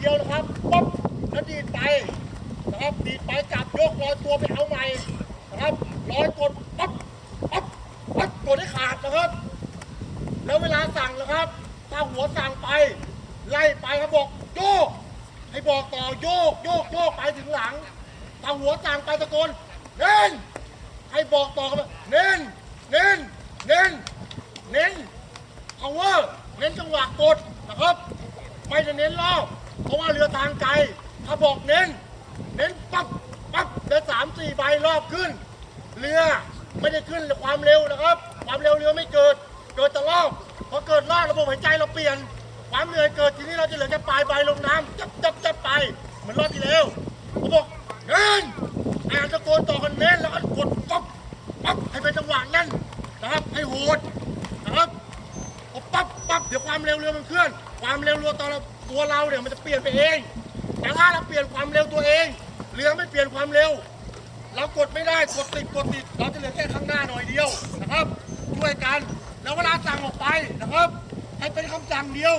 เดียวนะครับปั๊บแล้วดีดไปนะครับดีดไปจับยกลอยตัวไปเอาใหม่นะครับลอยกดปั๊บปั๊บปั๊บกดให้ขาดนะครับ แล้วเวลาสั่งนะครับถ้าหัวสั่งไป ไล่ไปเขาบบอกโยก ให้บอกต่อโยกโยกโยกไปถึงหลังถ้าหัวสั่งไปตะโกนเน้นให้บอกต่อกันเน้นเน้นเน้นเน้น power เน้นจังหวะกดนะครับ ไม่จะเน้นรอบ เพราะว่าเรือทางไกลถ้าบอกเน้น เน้นปั๊บปั๊บได้สามสี่ใบรอบขึ้น เรือไม่ได้ขึ้นความเร็วนะครับ ความเร็วเรือไม่เกิด เกิดแต่รอบพอเกิดรอบระบบหายใจเราเปลี่ยน ความเหนื่อยเกิดทีนี้เราจะเหลือแค่ปลายใบลงน้ำจับจับจับไปเหมือนรอบที่แล้วเขาบอกเน้นอ่านตะโกนต่อกันเน้นแล้วก็กดปั๊บปั๊บให้เป็นจังหวะแน่นนะครับให้โหดนะครับพอปั๊บปั๊บเดี๋ยวความเร็วเรือมันเคลื่อน ความเร็วเรือตอนเรา ตัวเราเนี่ยมันจะเปลี่ยนไปเอง แต่ถ้าเราเปลี่ยนความเร็วตัวเอง เรือไม่เปลี่ยนความเร็ว เรากดไม่ได้กดติดกดติด เราจะเหลือแค่ข้างหน้าหน่อยเดียวนะครับช่วยกันแล้วเวลาสั่งออกไปนะครับ ให้เป็นคำสั่งเดียว